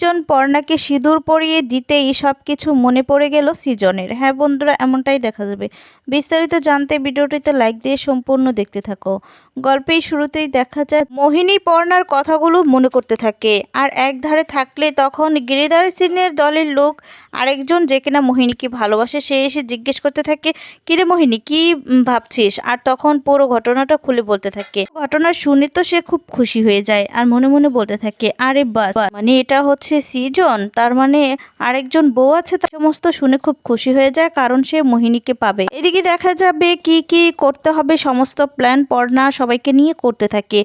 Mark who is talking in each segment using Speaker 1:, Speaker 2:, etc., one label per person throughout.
Speaker 1: সৃজন পর্ণাকে সিঁদুর পরিয়ে দিতেই সব কিছু মনে পড়ে গেল সিজনের। হ্যাঁ বন্ধুরা, এমনটাই দেখা যাবে। বিস্তারিত জানতে ভিডিওটিতে লাইক দিয়ে সম্পূর্ণ দেখতে থাকো। গল্পের শুরুতেই দেখা যায়, মোহিনী পর্ণার কথাগুলো মনে করতে থাকে আর এক ধারে থাকলে তখন গিরিধার সিনের দলের লোক আরেকজন যে কিনা মোহিনীকে ভালোবাসে, সে এসে জিজ্ঞেস করতে থাকে, কিরে মোহিনী, কি ভাবছিস? আর তখন পুরো ঘটনাটা খুলে বলতে থাকে। ঘটনা শুনে তো সে খুব খুশি হয়ে যায় আর মনে মনে বলতে থাকে, আরে বাস মানে এটা হচ্ছে সৃজন, তার মানে আরেকজন বউ আছে, তার সমস্ত শুনে খুব খুশি হয়ে যায়, কারণ সে মোহিনীকে পাবে। এদিকে দেখা যাবে কি কি করতে হবে, সমস্ত প্ল্যান পড়না সবাইকে নিয়ে করতে থাকে।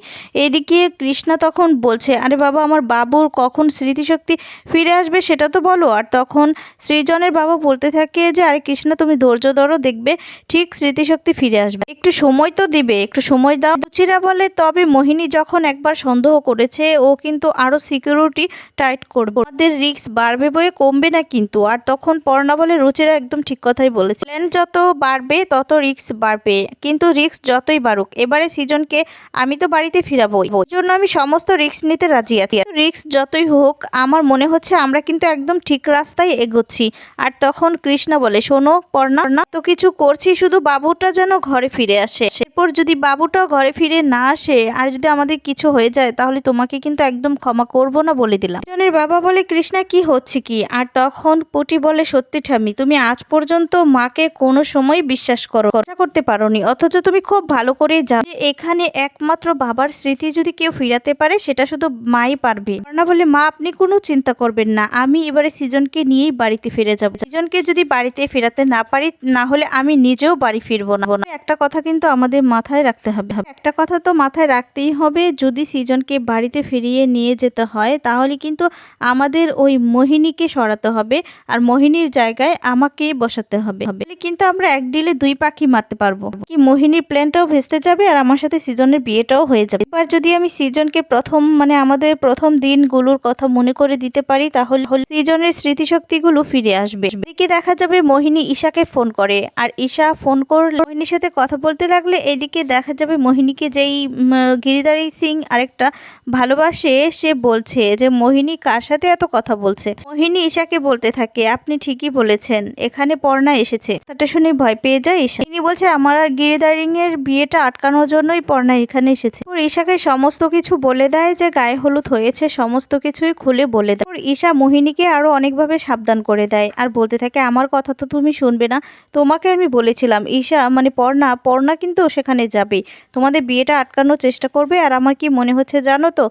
Speaker 1: এদিকে কৃষ্ণা তখন বলছে, আরে বাবা, আমার বাবুর কখন স্মৃতিশক্তি ফিরে আসবে সেটা তো বলো। আর তখন সৃজনের বাবা বলতে থাকে যে, আরে কৃষ্ণা, তুমি ধৈর্য ধরো, দেখবে ঠিক স্মৃতিশক্তি ফিরে আসবে। একটু সময় তো দিবে, একটু সময় দাও। রুচিরা বলে, তবে মোহিনী যখন একবার সন্দেহ করেছে, ও কিন্তু আরও সিকিউরিটি টাইট করবে। আমাদের রিস্ক বাড়বে বয়ে কমবে না কিন্তু। আর তখন পর্ণা বলে রুচিরা একদম ঠিক কথাই বলেছে। প্ল্যান যত বাড়বে, তত রিস্ক বাড়বে। কিন্তু রিস্ক যতই বাড়ুক এবারে সিজনকে আমি তো বাড়িতে ফিরাবো জন্য আমি সমস্ত রিস্ক নিতে রাজি আছি। রিস্ক যতই হোক, আমার মনে হচ্ছে আমরা কিন্তু একদম ঠিক রাস্তায় এগোচ্ছি। আর তখন কৃষ্ণা বলে, শোনো পর্ণা তো কিছু করছি শুধু বাবুটা যেন ঘরে ফিরে আসে। এরপর যদি বাবুটা ঘরে ফিরে না আসে, আর যদি আমাদের কিছু হয়ে যায়, তাহলে তোমাকে কিন্তু একদম ক্ষমা করব না বলে দিলাম। বাবা বলে, কৃষ্ণা, কি হচ্ছে কি? আর তখন পুটি বলে, সত্যি ঠামি তুমি আজ পর্যন্ত মাকে কোনো সময় বিশ্বাস করো করতে পারোনি। অথচ তুমি খুব ভালো করে জানো এখানে একমাত্র বাবার স্মৃতি যদি কেউ ফিরাতে পারে, সেটা শুধু মাই পারবে। না বলে, মা, আপনি কোনো চিন্তা করবেন না। আমি এবারে সিজনকে নিয়েই বাড়িতে ফিরে যাব। সিজনকে যদি বাড়িতে ফেরাতে না পারি, না হলে আমি নিজেও বাড়ি ফিরবো না। একটা কথা কিন্তু আমাদের মাথায় রাখতে হবে। একটা কথা তো মাথায় রাখতেই হবে, যদি সিজনকে বাড়িতে ফিরিয়ে নিয়ে যেতে হয়, তাহলে কিন্তু আমাদের ওই মোহিনীকে সরাতে হবে আর মোহিনীর জায়গায় আমাকে বসাতে হবে। কিন্তু আমরা এক ডিলে দুই পাখি মারতে পারব। কি মোহিনীর প্ল্যানটাও ভেস্তে যাবে আর আমার সাথে সিজনের বিয়েটাও হয়ে যাবে। এবার যদি আমি সিজনকে প্রথম মানে আমাদের প্রথম দিনগুলোর কথা মনে করে দিতে পারি তাহলে হলে সিজনের স্মৃতিশক্তিগুলো ফিরে আসবে। এদিকে দেখা যাবে মোহিনী ঈশাকে ফোন করে আর ঈশা ফোন করলে মোহিনীর সাথে কথা বলতে লাগলে এদিকে দেখা যাবে মোহিনীকে যেই উম, গিরিধারী সিং আরেকটা ভালোবাসে সে বলছে যে মোহিনী কার সাথে এত কথা বলছে। মোহিনী ঈশাকে বলতে থাকে, আপনি ঠিকই বলেছেন, এখানে পর্ণা এসেছে। সেটা শুনে ভয় পেয়ে যায় ঈশা। তিনি বলছে, আমার আর গিরিধারিং এর বিয়েটা আটকানোর জন্যই পর্ণা এখানে এসেছে। ওর ঈশাকে সমস্ত কিছু বলে দেয়, যে গায়ে হলুদ হয়েছে, সমস্ত কিছুই খুলে বলে দেয়। ওর ঈশা মোহিনীকে আরও অনেকভাবে সাবধান করে দেয় আর বলতে থাকে, আমার কথা তো তুমি শুনবে না। তোমাকে আমি বলেছিলাম, ঈশা মানে পর্ণা পর্ণা কিন্তু সেখানে যাবে তোমাদের বিয়েটা আটকানোর চেষ্টা করবে আর আমার কি মনে হচ্ছে জানো তো?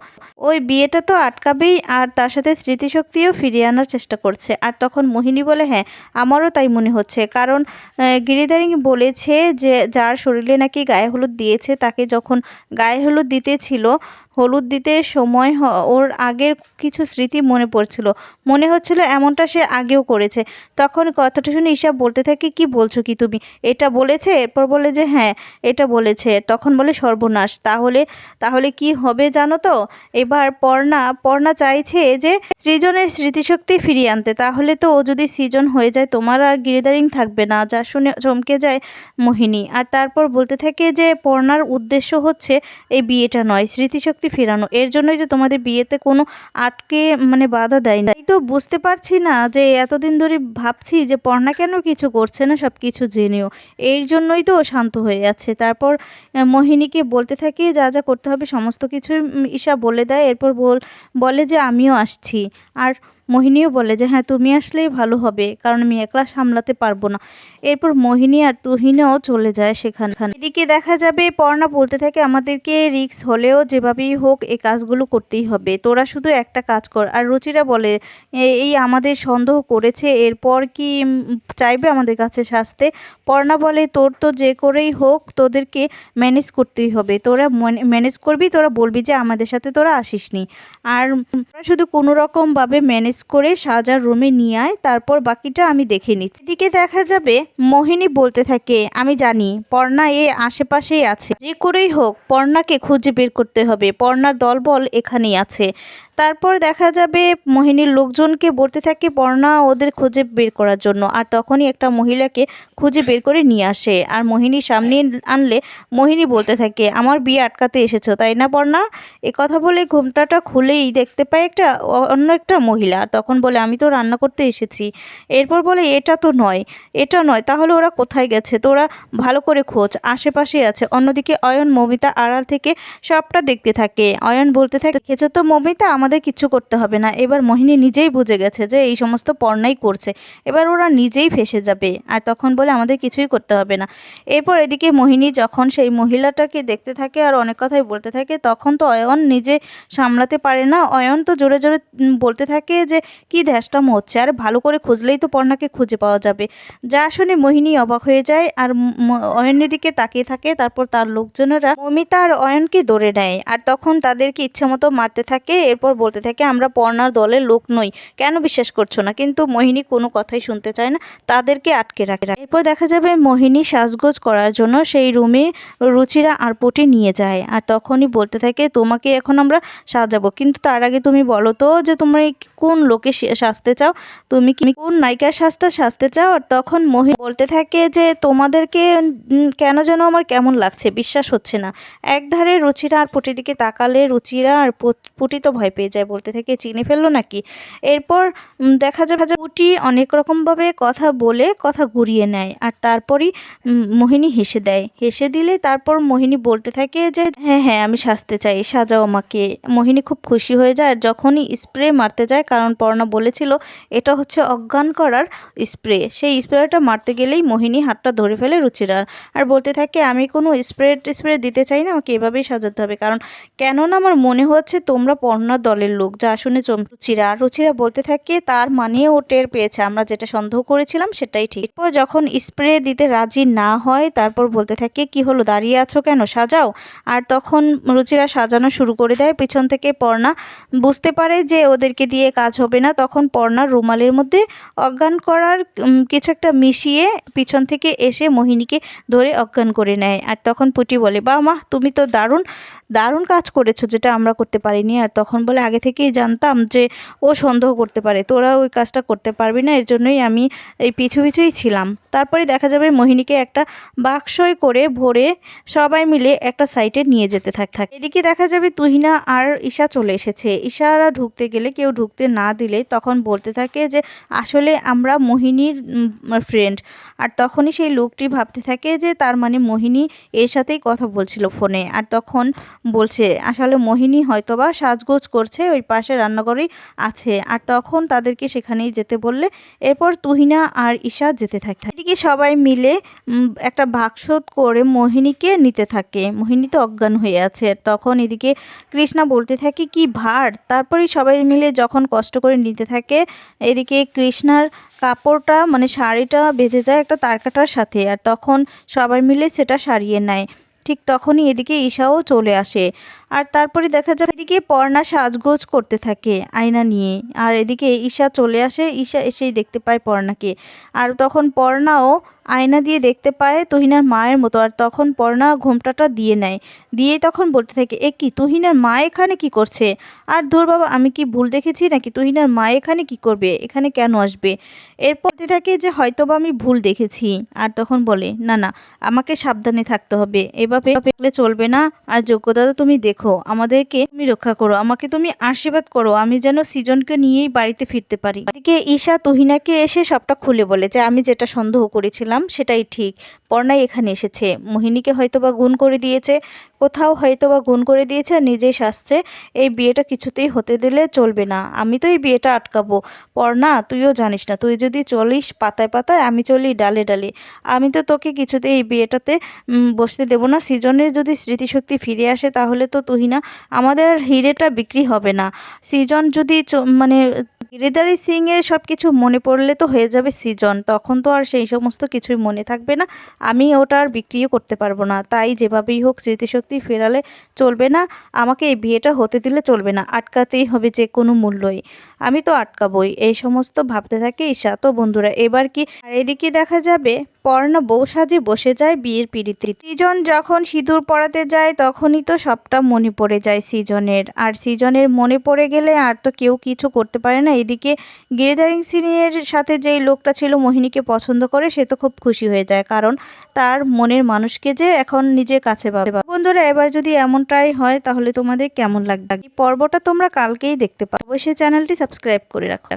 Speaker 1: ওই বিয়েটা তো আটকাবেই আর তার সাথে স্মৃতিশক্তিও ফিরিয়ে আনার চেষ্টা করছে। আর তখন মোহিনী বলে হ্যাঁ আমারও তাই মনে হচ্ছে। কারণ গিরিধারিং বলেছে যে, যার শরীরে নাকি গায়ে হলুদ দিয়েছে, তাকে যখন গায়ে হলুদ দিতে ছিল, হলুদ দিতে সময় ওর আগের কিছু স্মৃতি মনে পড়ছিল। মনে হচ্ছিল এমনটা সে আগেও করেছে। তখন কথাটা শুনে ঈশা বলতে থাকে, কি বলছো কি তুমি? এটা বলেছে? এরপর বলে যে হ্যাঁ এটা বলেছে। তখন বলে, সর্বনাশ। তাহলে তাহলে কি হবে জানো তো? এবার পর্ণা পর্ণা চাইছে যে সৃজনের স্মৃতিশক্তি ফিরিয়ে আনতে তাহলে তো ও যদি সৃজন হয়ে যায় তোমার আর গিরিদারিং থাকবে না। যা শুনে চমকে যায় মোহিনী। আর তারপর বলতে থাকে যে পর্ণার উদ্দেশ্য হচ্ছে এই বিয়েটা নয় স্মৃতিশক্তি ফেরানো। এর জন্যই যে তোমাদের বিয়েতে কোনো আটকে মানে বাধা দেয় না। তো বুঝতে পারছি না যে এতদিন ধরে ভাবছি যে পর্ণা কেন কিছু করছে না সব কিছু জেনেও। এর জন্যই তো শান্ত হয়ে যাচ্ছে তারপর মোহিনীকে বলতে থাকে যা যা করতে হবে সমস্ত উম, ঈশা বলে দেয়। এরপর বল বলে যে আমিও আসছি। আর মোহিনীও বলে যে হ্যাঁ তুমি আসলেই ভালো হবে, কারণ আমি একলা সামলাতে পারব না। এরপর মোহিনী আর তুহিনও চলে যায় সেখানে এদিকে দেখা যাবে, পর্ণা বলতে থাকে, আমাদেরকে রিক্স হলেও যেভাবেই হোক এই কাজগুলো করতেই হবে। তোরা শুধু একটা কাজ কর। আর রুচিরা বলে, "এ- এই আমাদের সন্দেহ করেছে, এরপর কি চাইবে আমাদের কাছে শাস্তে? পর্ণা বলে, তোর তো যে করেই হোক, তোদেরকে ম্যানেজ করতেই হবে। তোরা ম্যানেজ করবি, তোরা বলবি যে, আমাদের সাথে তোরা আসিসনি। আর শুধু কোনো রকম ভাবে ম্যানেজ করে সাজার রুমে নিয়ে আয়, তারপর বাকিটা আমি দেখে নিচ্ছি। এদিকে দেখা যাবে মোহিনী বলতে থাকে, আমি জানি, পর্ণা এ আশেপাশেই আছে। যে করেই হোক, পর্ণাকে খুঁজে বের করতে হবে। পর্ণার দলবল এখানেই আছে। তারপর দেখা যাবে মোহিনীর লোকজনকে বলতে থাকে বর্ণা ওদের খুঁজে বের করার জন্য। আর তখনই একটা মহিলাকে খুঁজে বের করে নিয়ে আসে। আর মোহিনীর সামনে আনলে মোহিনী বলতে থাকে, আমার বিয়ে আটকাতে এসেছ, তাই না বর্ণা? এ কথা বলে ঘুমটাটা খুলেই দেখতে পায় একটা অন্য একটা মহিলা। তখন বলে, আমি তো রান্না করতে এসেছি। এরপর বলে, এটা তো নয়, এটা নয়, তাহলে ওরা কোথায় গেছে? তোরা ভালো করে খোঁজ আশেপাশে আছে। অন্যদিকে অয়ন, মমিতা আড়াল থেকে সবটা দেখতে থাকে। অয়ন বলতে থাকে খেছো তো মমিতা আমাদের কিছু করতে হবে না। এবার মোহিনী নিজেই বুঝে গেছে যে এই সমস্ত পর্ণাই করছে। এবার ওরা নিজেই ফেসে যাবে আর তখন বলে আমাদের কিছুই করতে হবে না। এরপর এদিকে মোহিনী যখন সেই মহিলাটাকে দেখতে থাকে আর অনেক কথাই বলতে থাকে, তখন তো অয়ন নিজে সামলাতে পারে না। অয়ন তো জোরে জোরে বলতে থাকে যে, কি ধ্যাসটাম হচ্ছে? আর ভালো করে খুঁজলেই তো পর্ণাকে খুঁজে পাওয়া যাবে। যা শুনে মোহিনী অবাক হয়ে যায় আর অয়নের দিকে তাকিয়ে থাকে। তারপর তার লোকজনেরা মমিতা আর অয়নকে ধরে নেয়। আর তখন তাদেরকে ইচ্ছে মতো মারতে থাকে। এরপর বলতে থাকে, আমরা পর্ণার দলের লোক নই। কেন বিশ্বাস করছ না? কিন্তু মোহিনী কোনো কথাই শুনতে চায় না, তাদেরকে আটকে রাখে। এরপর দেখা যাবে মোহিনী সাজগোজ করার জন্য সেই রুমে রুচিরা আর পটি নিয়ে যায়। আর তখনই বলতে থাকে, তোমাকে এখন আমরা সাজাবো। কিন্তু তার আগে তুমি বলো তো যে তোমরা কোন লোকে সাজতে চাও? তুমি কি কোন নায়িকার সাজটা সাজতে চাও? আর তখন মহি বলতে থাকে যে, তোমাদেরকে কেন যেন আমার কেমন লাগছে? বিশ্বাস হচ্ছে না। একধারে রুচিরা আর পুটির দিকে তাকালে রুচিরা আর পুটি তো ভয় পেয়ে যায় বলতে থাকে, চিনে ফেলল নাকি? এরপর দেখা যাবে যে পুটি অনেক রকমভাবে কথা বলে কথা ঘুরিয়ে নেয় আর তারপরই মোহিনী হেসে দেয়। হেসে দিলে তারপর মোহিনী বলতে থাকে যে হ্যাঁ হ্যাঁ আমি সাজতে চাই, সাজাও আমাকে। মোহিনী খুব খুশি হয়ে যায় যখনই স্প্রে মারতে যায়, কারণ পর্ণা বলেছিল, এটা হচ্ছে অজ্ঞান করার স্প্রে। সেই স্প্রেটা মারতে গেলেই মোহিনী হাতটা ধরে ফেলে রুচিরার আর বলতে থাকে, আমি কোনো স্প্রে স্প্রে দিতে চাই না, আমাকে এভাবেই সাজাতে হবে। কারণ, কেননা আমার মনে হচ্ছে তোমরা পর্ণার দলের লোক। যা শুনে চম রুচিরা। আর রুচিরা বলতে থাকে, তার মানে ও টের পেয়েছে। আমরা যেটা সন্দেহ করেছিলাম সেটাই ঠিক। এরপর যখন স্প্রে দিতে রাজি না হয়, তারপর বলতে থাকে, কি হলো? দাঁড়িয়ে আছো কেন? সাজাও। আর তখন রুচিরা সাজানো শুরু করে দেয়। পিছন থেকে পর্ণা বুঝতে পারে যে ওদেরকে দিয়ে কাজ হবে না। তখন পর্ণার রুমালের মধ্যে অজ্ঞান করার কিছু একটা মিশিয়ে পিছন থেকে এসে মোহিনীকে ধরে অজ্ঞান করে নেয়। আর তখন পুটি বলে বা মা তুমি তো দারুণ দারুণ কাজ করেছ যেটা আমরা করতে পারিনি। আর তখন বলে আগে থেকেই জানতাম যে ও সন্দেহ করতে পারে। তোরা ওই কাজটা করতে পারবি না, এর জন্যই আমি এই পিছু পিছুই ছিলাম। তারপরে দেখা যাবে মোহিনীকে একটা বাক্সয় করে ভরে সবাই মিলে একটা সাইটে নিয়ে যেতে থাক থাকে। এদিকে দেখা যাবে তুহিনা আর ঈশা চলে এসেছে। ঈশারা ঢুকতে গেলে কেউ ঢুকতে না দিলে তখন বলতে থাকে যে, আসলে আমরা মোহিনীর ফ্রেন্ড আর তখনই সেই লোকটি ভাবতে থাকে যে, তার মানে মোহিনী এর সাথেই কথা বলছিল ফোনে আর তখন বলছে, আসলে মোহিনী হয়তোবা সাজগোজ করছে। ওই পাশে রান্নাঘরেই আছে। আর তখন তাদেরকে সেখানেই যেতে বললে। এরপর তুহিনা আর ঈশা যেতে থাকে এদিকে সবাই মিলে একটা বাক্স করে মোহিনীকে নিতে থাকে। মোহিনী তো অজ্ঞান হয়ে আছে। তখন এদিকে কৃষ্ণা বলতে থাকে, কি ভার? তারপরেই সবাই মিলে যখন কষ্ট করে নিতে থাকে, এদিকে কৃষ্ণার কাপড়টা মানে শাড়িটা বেজে যায় একটা তারকাটার সাথে। আর তখন সবাই মিলে সেটা সারিয়ে নেয়। ঠিক তখনই এদিকে ঈশাও চলে আসে। আর তারপরে দেখা যায় এদিকে পর্ণা সাজগোজ করতে থাকে আয়না নিয়ে। আর এদিকে ঈশা চলে আসে, ঈশা এসেই দেখতে পায় পর্ণাকে। আর তখন পর্ণাও আয়না দিয়ে দেখতে পায় তুহিনার মায়ের মতো। আর তখন পর্ণা ঘোমটাটা দিয়ে নেয়। দিয়ে তখন বলতে থাকে, এ কি, তুহিনার মা এখানে কি করছে? আর ধর বাবা, আমি কি ভুল দেখেছি নাকি? তুহিনার মা এখানে কি করবে? এখানে কেন আসবে? এরপর থাকে যে, হয়তোবা আমি ভুল দেখেছি। আর তখন বলে, না না, আমাকে সাবধানে থাকতে হবে। এভাবে চলবে না। আর যোগ্যতা তুমি দেখো। আমাদেরকে তুমি রক্ষা করো, আমাকে তুমি আশীর্বাদ করো, আমি যেন সিজনকে নিয়েই বাড়িতে ফিরতে পারি। এদিকে ঈশা তুহিনাকে এসে সবটা খুলে বলে যে, আমি যেটা সন্দেহ করেছিলাম, সেটাই ঠিক। পর্ণাই এখানে এসেছে। মোহিনীকে হয়তোবা গুণ করে দিয়েছে। কোথাও হয়তো বা গুণ করে দিয়েছে আর নিজেই শাসছে এই বিয়েটা কিছুতেই হতে দিলে চলবে না। আমি তো এই বিয়েটা আটকাবো। পর্ণা, তুইও জানিস না, তুই যদি চলিস পাতায় পাতায়, আমি চলি ডালে ডালে। আমি তো তোকে কিছুতেই এই বিয়েটাতে বসতে দেবো না। সৃজনের যদি স্মৃতিশক্তি ফিরে আসে তাহলে তো তুহিনা আমাদের হিরেটা বিক্রি হবে না। সিজন যদি মানে গিরিধারী সিং এর সব কিছু মনে পড়লে তো হয়ে যাবে সিজন। তখন তো আর সেই সমস্ত কিছুই মনে থাকবে না। আমি ওটা আর বিক্রিও করতে পারব না। তাই যেভাবেই হোক, স্মৃতিশক্তি ফেরালে চলবে না, আমাকে এই বিয়েটা হতে দিলে চলবে না, আটকাতেই হবে যে কোনো মূল্যই। আমি তো আটকাবই, এই সমস্ত ভাবতে থাকে ঈশা। তো বন্ধুরা, এবার কি আর এদিকে দেখা যাবে? পর্ণা বউ সাজে বসে যায় বিয়ের পিড়িতে। সৃজন যখন সিঁদুর পড়াতে যায়, তখনই তো সবটা মনে পড়ে যায় সৃজনের। আর সৃজনের মনে পড়ে গেলে আর তো কেউ কিছু করতে পারে না। এদিকে গিরিধারিং সিনের সাথে যেই লোকটা ছিল মোহিনীকে পছন্দ করে, সে তো খুব খুশি হয়ে যায়। কারণ তার মনের মানুষকে যে এখন নিজের কাছে পাবে। বন্ধুরা, এবার যদি এমনটাই হয়, তাহলে তোমাদের কেমন লাগবে? পর্বটা তোমরা কালকেই দেখতে পাবে। অবশ্যই চ্যানেলটি সাবস্ক্রাইব করে রাখো।